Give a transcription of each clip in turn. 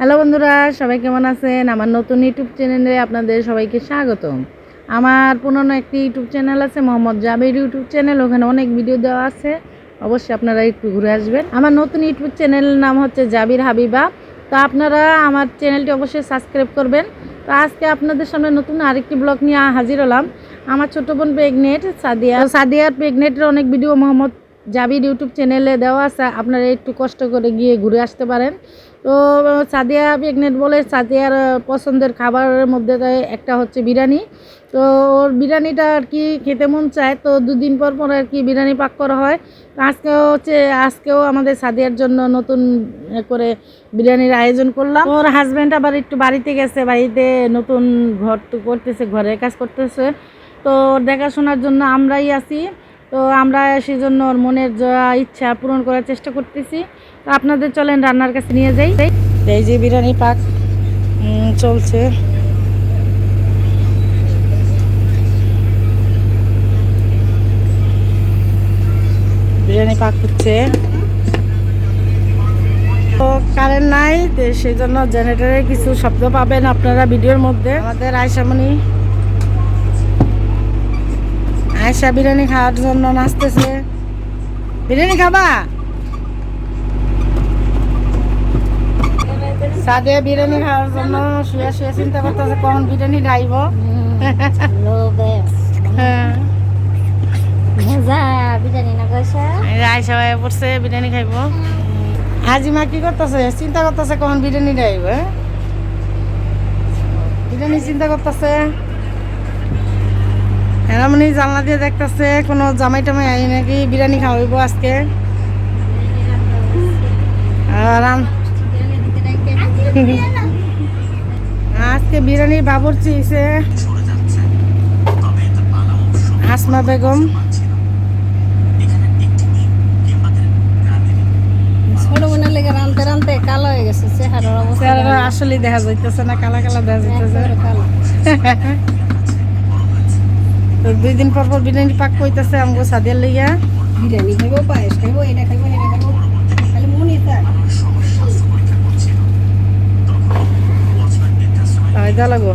Hello বন্ধুরা, সবাই কেমন আছেন? আমার নতুন ইউটিউব চ্যানেলে আপনাদের সবাইকে স্বাগতম। আমার পুরনো একটি ইউটিউব চ্যানেল আছে মোহাম্মদ জাবির ইউটিউব চ্যানেল, ওখানে অনেক ভিডিও দেওয়া আছে। অবশ্যই আপনারা একটু ঘুরে আসবেন। আমার নতুন ইউটিউব চ্যানেলের নাম হচ্ছে জাবির হাবিবা। তো আপনারা আমার চ্যানেলটি অবশ্যই সাবস্ক্রাইব করবেন। তো আজকে আপনাদের সামনে নতুন আরেকটি ব্লগ নিয়ে হাজির হলাম। আমার ছোট বোন প্রেগনেন্ট, সাদিয়া। সাদিয়ার প্রেগনেন্টের অনেক ভিডিও মোহাম্মদ জাবির ইউটিউব চ্যানেলে দেওয়া আছে। আপনারা একটু কষ্ট করে গিয়ে ঘুরে আসতে পারেন। তো সাদিয়া প্রেগনেন্ট বলে সাদিয়ার পছন্দের খাবারের মধ্যে একটা হচ্ছে বিরিয়ানি। তো, ওর বিরিয়ানিটা আর কি খেতে মন চায়, তো দুদিন পর পর আর কি বিরিয়ানি পাক করা হয়। আজকেও হচ্ছে, আজকেও আমাদের সাদিয়ার জন্য নতুন করে বিরিয়ানির আয়োজন করলাম। ওর হাজব্যান্ড আবার একটু বাড়িতে গেছে, বাড়িতে নতুন ঘর তো করতেছে, ঘরের কাজ করতেছে। তো দেখাশোনার জন্য আমরাই আছি। তো আমরা সেই জন্য ওর মনের যা ইচ্ছা পূরণ করার চেষ্টা করতেছি। তো আপনাদের চলেন রান্নার কাছে নিয়ে যাই। এই যে বিরিয়ানি পাক চলছে। বিরিয়ানি পাক হচ্ছে। তো কারেন্ট নাই, তো সেই জন্য জেনারেটরের কিছু শব্দ পাবেন আপনারা ভিডিওর মধ্যে। আমাদের আয়সামণি আয়সা বিরিয়ানি খাওয়ার জন্য নাচতেছে। বিরিয়ানি খাবা? সাদে বিরিয়ানি খাওয়ার জন্য শুয়ে শুয়ে চিন্তা করতেছে কখন বিরিয়ানি খাইব। হয়ে পড়ছে বিরিয়ানি হাজিমা কি করতেছে? চিন্তা করতেছে কখন বিরিয়ানি খাইব হ্যাঁ? বিরিয়ানি চিন্তা করতেছে। এরামনি জানলা দিয়ে দেখতেছে কোনো জামাই টামাই আই নাকি বিরিয়ানি খাওয়াইব আজকে? আর আজকে বিরিয়ানির বাবর চেয়েছে আসমা বেগম। ছোট বোনের লেগে রানতে রানতে কালো হয়ে গেছে চেহারার অবস্থা চেহারা আসলে দেখা যাইতেছে না কালা কালা দেখা যাইতেছে। দুই দিন পর পর বিরিয়ানি পাক কইতেছে আমগো সাদিয়ার লইয়া। বিরিয়ানি খাইব পায়েস খাইব এটা খাইব এটা খাইব খালি মনে তার ফায়দা লাগো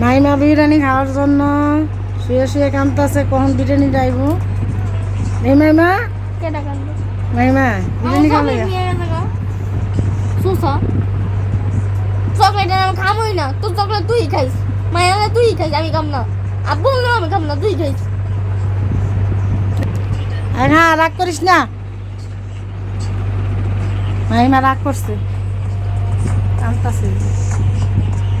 মাইমা বিরিয়ানি খাওয়ার জন্য শুয়ে শুয়ে কামতাছে কখন বিরিয়ানি যাইব এই মাইমা? মাইমা বিরিয়ানি খাবে চকলেট আমি খামই না। তোর চকলেট তুই খাইস। মায়া তুই খাইস, আমি খাম না। আব্বু আমি খাম না, তুই খাইস। আর হ্যাঁ রাগ করিস না। মাহিমা রাগ করছে। কাঁদতাছে।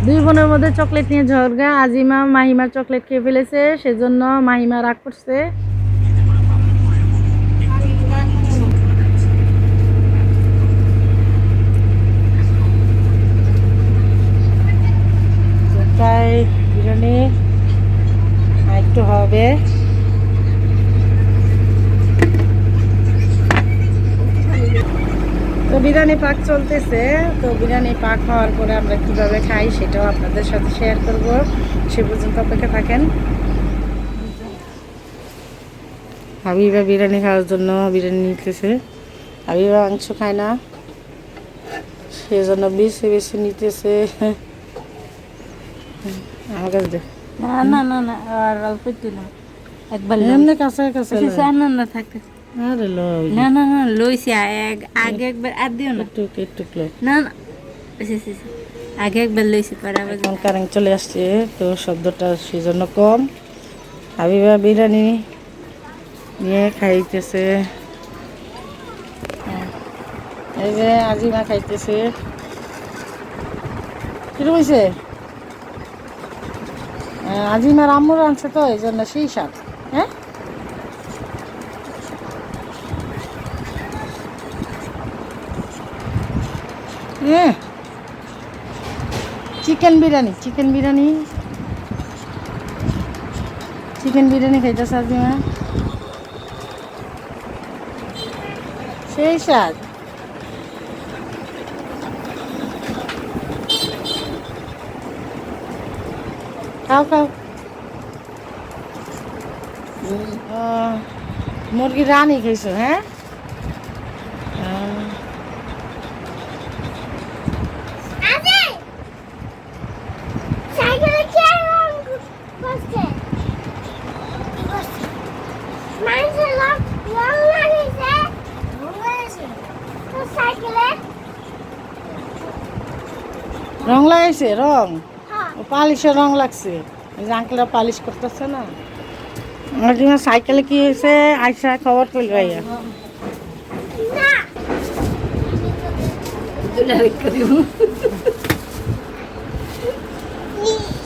দুই বোনের মধ্যে চকলেট নিয়ে ঝগড়া। আজিমা মাহিমার চকলেট খেয়ে ফেলেছে, সেজন্য মাহিমা রাগ করছে তাই বিরিয়ানি আর একটু হবে তো বিরিয়ানি পাক চলতেছে তো বিরিয়ানি পাক হওয়ার পরে আমরা কীভাবে খাই সেটাও আপনাদের সাথে শেয়ার করব। সে পর্যন্ত অপেক্ষা থাকেন। হাবিবা বিরিয়ানি খাওয়ার জন্য বিরিয়ানি নিতেছে। হাবিবা মাংস খায় না। সেজন্য বেছে বেছে নিতেছে। আমার কাছে না না না না আর অল্প একটু না। একবার এমনি কাছে কাছে না না থাকতে আরে লই। না না না লইছি আগে আগে একবার আর দিও না। একটু একটু। না না। আগে একবার লইছি পরে আবার এখন কারেন্ট চলে আসছে তো শব্দটা সেজন্য কম। হাবিবা বিরিয়ানি নিয়ে খাইতেছে। এই যে আজিমা খাইতেছে। কীরকম হয়েছে আজিমার আম্মুর আনছে তো এই জন্য সেই স্বাদ হ্যাঁ হ্যাঁ chicken biryani chicken biryani chicken biryani খাইতেছে আজিমা সেই স্বাদ। খাও খাও। আহ, মুরগির রানি খাইছো হ্যাঁ আহ, আছে সাইকেলে কি রং করছে মানুষের রং রং লাগিয়েছে রং লাগিয়েছে তো সাইকেলে রং লাগাইছে রং? হ্যাঁ। পালিশে রং লাগছে। আঙ্কেলরা পালিশ করতেছে না? আমার সাইকেলে কি হয়েছে? আইসা খবর পেল ভাইয়া। না।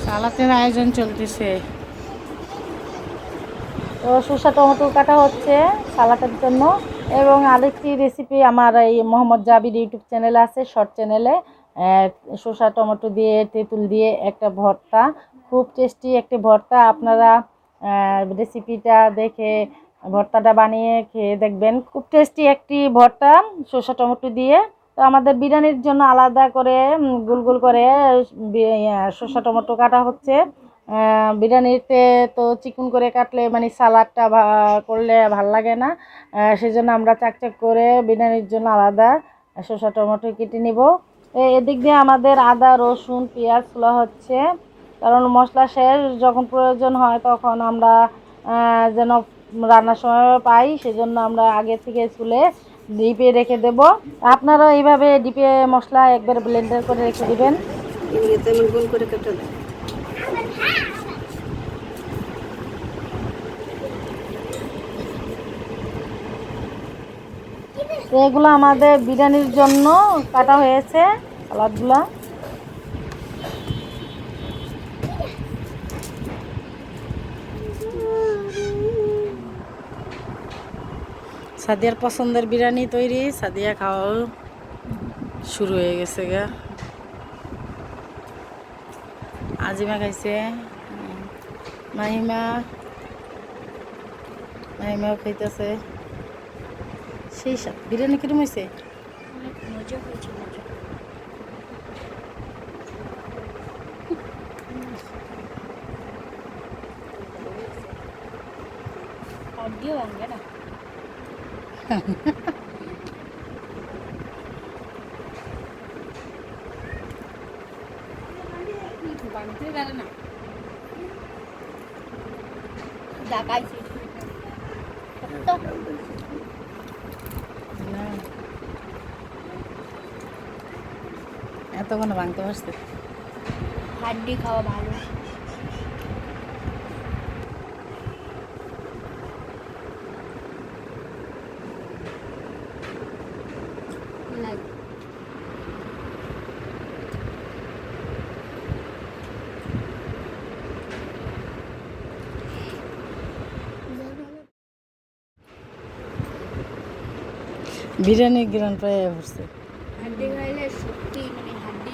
সালাতের আয়োজন চলতেছে। তো শসা টমেটো কাটা হচ্ছে সালাতের জন্য। এবং আরেকটি রেসিপি আমার এই মোহাম্মদ জাবির ইউটিউব চ্যানেলে আছে শর্ট চ্যানেলে শসা, টমেটো দিয়ে, তেঁতুল দিয়ে একটা ভর্তা। খুব টেস্টি একটি ভর্তা। আপনারা রেসিপিটা দেখে, ভর্তাটা বানিয়ে খেয়ে দেখবেন। খুব টেস্টি একটি ভর্তা, শসা, টমেটো দিয়ে। তো আমাদের বিরিয়ানির জন্য আলাদা করে গোল গোল করে শসা, টমেটো কাটা হচ্ছে। বিরিয়ানিতে তো চিকন করে কাটলে মানে সালাডটা করলে ভালো লাগে না। আহ, সেজন্য আমরা চাকচাক করে বিরিয়ানির জন্য আলাদা শসা টমেটো কেটে নিব। এদিক দিয়ে আমাদের আদা রসুন পেঁয়াজ খোলা হচ্ছে। কারণ মশলা শেষ যখন প্রয়োজন হয় তখন আমরা যেন রান্নার সময় পাই সেজন্য আমরা আগে থেকে চুলে ডিপে রেখে দেব। আপনারা এইভাবে ডিপে মশলা একবার ব্লেন্ডার করে রেখে দিবেন। তো এগুলো আমাদের বিরিয়ানির জন্য কাটা হয়েছে, সালাদগুলো। সাদিয়ার পছন্দের বিরিয়ানি তৈরি, সাদিয়া খাওয়াও শুরু হয়ে গেছে গা। আজিমা খাইছে। মাহিমা, মাহিমাও খাইতেছে। সেই সাথ বিরিয়ানি কিরম হয়েছে? মজা হয়েছে মজা অডিও আনবে না এতক্ষণ ভাঙতে পারছে? হাড্ডি খাওয়া ভালো লাগে বিরিয়ানির গ্রান প্রায় পড়ছে। হাড্ডি খাইলে সত্যি মানে হাড্ডি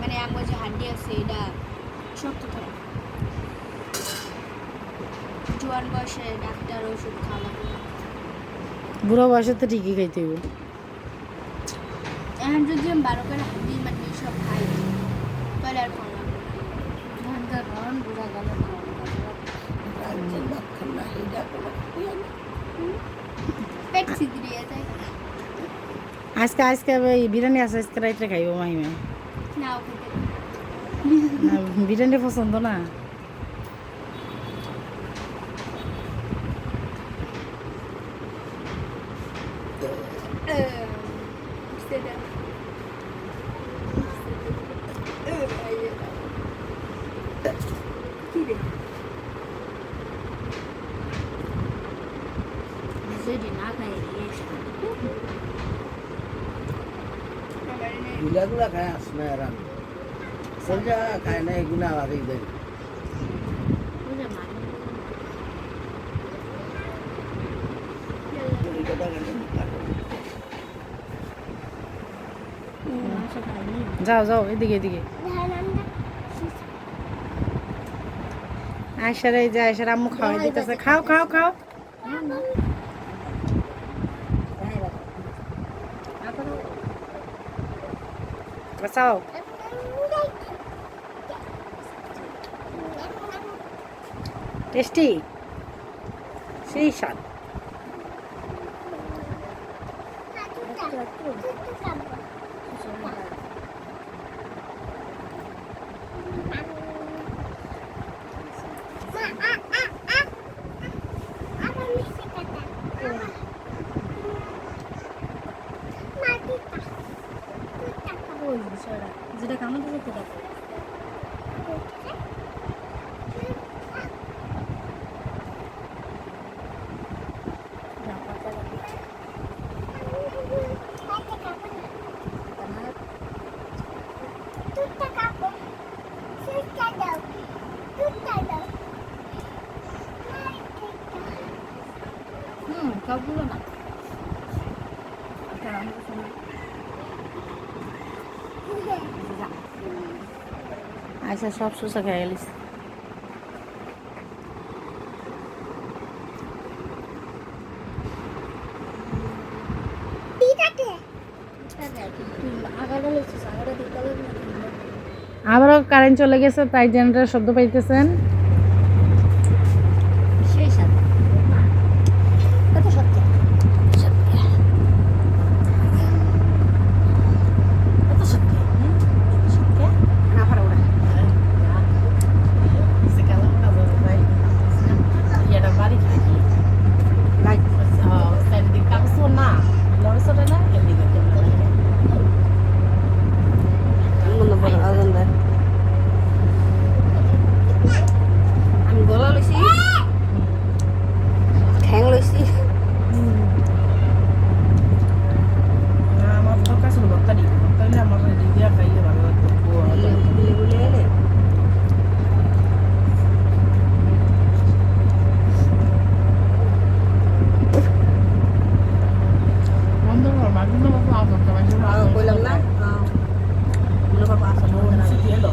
মানে আমার যে হাড্ডি আছে এটা শক্ত থাকে জোয়ান বয়সে ডাক্তার ওষুধ খাওয়া। বুড়ো বয়সে তো ঠিকই খাইতে এখন যদি আমি বারো করে হাড্ডি মানে সব খাই তাহলে আর খাওয়া ধানটা খাওয়ান বুড়া গেলে পেট ছিদ্রিয়ে যায়। আজকে আজকে এই বিরিয়ানি আছে আজকে রাইতে খাইব মাহিমা বিরিয়ানি পছন্দ না যদি না খাই গুলাগুলা খায় আস না এরাম সবজা খায় না এগুলা আলাদাই দেয়? যাও যাও এদিকে এদিকে। আয়সার এই যে আয়সার আম্মু খাওয়াই দিতেছে। খাও খাও খাও। বাঁচাও টেস্টি সেই স্বাদ যেটা কামড় দিতে তো হুম সবগুলো না। আচ্ছা আমি আচ্ছা সব শসা খেয়ে গেলিস আবারও কারেন্ট চলে গেছে তাই জেনারেটার শব্দ পাইতেছেন সেই সাথে কত সত্যি সত্যি কত সত্যি সত্যি না পারা ওরা আমি গলা লইছি ঠ্যাং লইছি আমার দরকার ছিল ভর্তারি ভর্তারি আমার দিদিয়া খাইলে ভালো লাগতো গুলে গুলে এলে বন্ধ কর মাঝে মতো আসতে পারছি কইলাম না গুলো বাবা আসল না এলো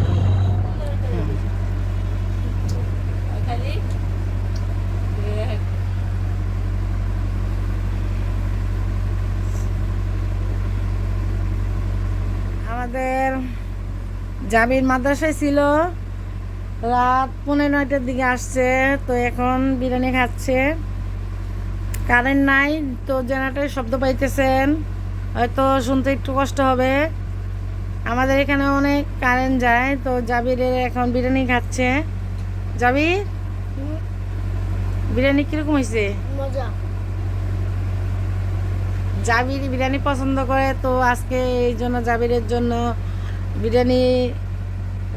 খালি আমাদের জাবির মাদ্রাসায় ছিল। রাত পনেরো নয়টার দিকে আসছে তো এখন বিরিয়ানি খাচ্ছে। কারেন্ট নাই তো জেনারেটরের শব্দ পাইতেছেন। হয়তো শুনতে একটু কষ্ট হবে। আমাদের এখানে অনেক কারেন্ট যায় তো জাবিরের এখন বিরিয়ানি খাচ্ছে। জাবির বিরিয়ানি কীরকম হয়েছে জাবির বিরিয়ানি পছন্দ করে তো আজকে এই জন্য জাবিরের জন্য বিরিয়ানি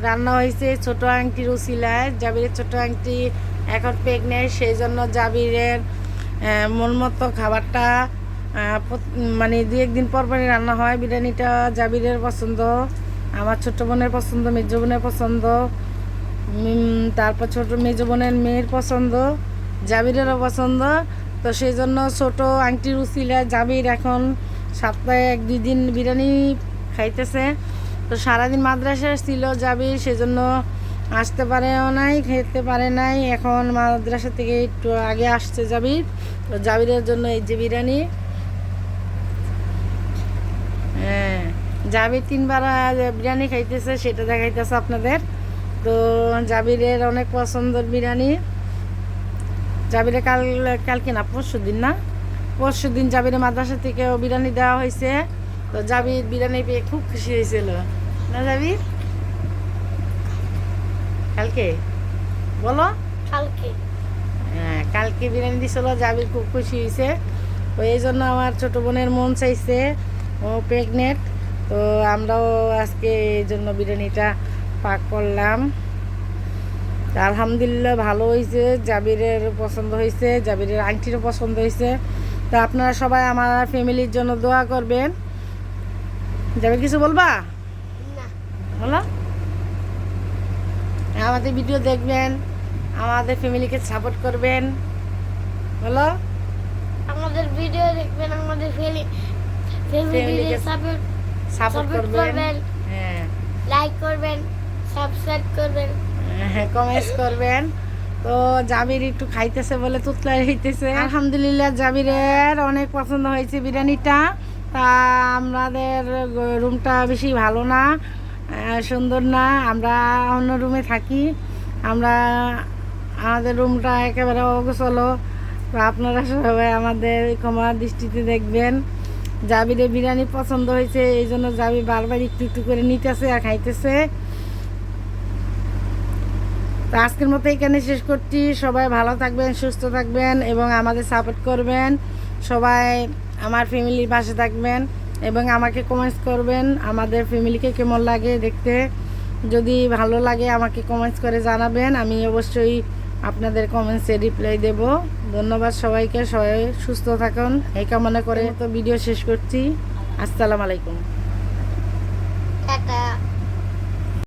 রান্না হয়েছে ছোট আংটির উসিলায়। জাবিরের ছোট আংটি এখন প্রেগনেন্ট সেই জন্য জাবিরের মন মতো খাবারটা মানে দু একদিন পর পরই রান্না হয়। বিরিয়ানিটা জাবিরের পছন্দ, আমার ছোট বোনের পছন্দ, মেজ বোনের পছন্দ তারপর ছোট মেজ বোনের মেয়ের পছন্দ, জাবিরেরও পছন্দ। তো সেই জন্য ছোট আংটির উচিলা জাবির এখন সপ্তাহে এক দুই দিন বিরিয়ানি খাইতেছে। তো সারাদিন মাদ্রাসা ছিল জাবির সেজন্য আসতে পারেও নাই, খেতে পারে নাই। এখন মাদ্রাসা থেকে একটু আগে আসছে জাবির তো জাবিরের জন্য এই যে বিরিয়ানি। হ্যাঁ জাবির তিনবার বিরিয়ানি খাইতেছে, সেটা দেখাইতেছে আপনাদের। তো জাবিরের অনেক পছন্দের বিরিয়ানি। জাবিরে কাল, কালকে না, পরশু দিন না? পরশু দিন জাবিরে মাদ্রাসা থেকে বিরিয়ানি দেওয়া হয়েছে তো জাবির বিরিয়ানি পেয়ে খুব খুশি হয়েছিল না জাবির কালকে? বলো। কালকে। হ্যাঁ কালকে বিরিয়ানি দিছিল জাবির খুব খুশি হয়েছে তো এই জন্য আমার ছোট বোনের মন চাইছে ও প্রেগনেন্ট তো আমরাও আজকে এই জন্য বিরিয়ানিটা পাক করলাম। আলহামদুলিল্লাহ ভালো হয়েছে জাবিরের পছন্দ হয়েছে জাবিরের আংটিরও পছন্দ হয়েছে তা আপনারা সবাই আমার ফ্যামিলির জন্য দোয়া করবেন। জাবির কিছু বলবা? বলো আমাদের ভিডিও দেখবেন আমাদের ফ্যামিলিকে সাপোর্ট করবেন। বলো আমাদের ভিডিও দেখবেন আমাদের ফ্যামিলি ফ্যামিলিকে সাপোর্ট সাপোর্ট করবেন। হ্যাঁ। লাইক করবেন সাবস্ক্রাইব করবেন। হ্যাঁ কমেন্টস করবেন। তো জাবির একটু খাইতেছে বলে তুতলা হইতেছে। আলহামদুলিল্লাহ জাবিরের অনেক পছন্দ হয়েছে বিরিয়ানিটা। তা আমাদের রুমটা বেশি ভালো না। সুন্দর না, আমরা অন্য রুমে থাকি। আমরা, আমাদের রুমটা একেবারে অগোছলো। তো আপনারা সবাই আমাদের ক্ষমা দৃষ্টিতে দেখবেন। জাবিরে বিরিয়ানি পছন্দ হয়েছে, এই জন্য জাবি বারবার একটু একটু করে নিতেছে আর খাইতেছে। তো আজকের মতো এখানে শেষ করছি। সবাই ভালো থাকবেন, সুস্থ থাকবেন এবং আমাদের সাপোর্ট করবেন। সবাই আমার ফ্যামিলির পাশে থাকবেন। এবং আমাকে কমেন্টস করবেন, আমাদের ফ্যামিলিকে কেমন লাগে দেখতে। যদি ভালো লাগে আমাকে কমেন্টস করে জানাবেন, আমি অবশ্যই আপনাদের কমেন্টসে রিপ্লাই দেব। ধন্যবাদ সবাইকে, সবাই সুস্থ থাকুন। এই কামনা করে তো ভিডিও শেষ করছি। আসসালামু আলাইকুম।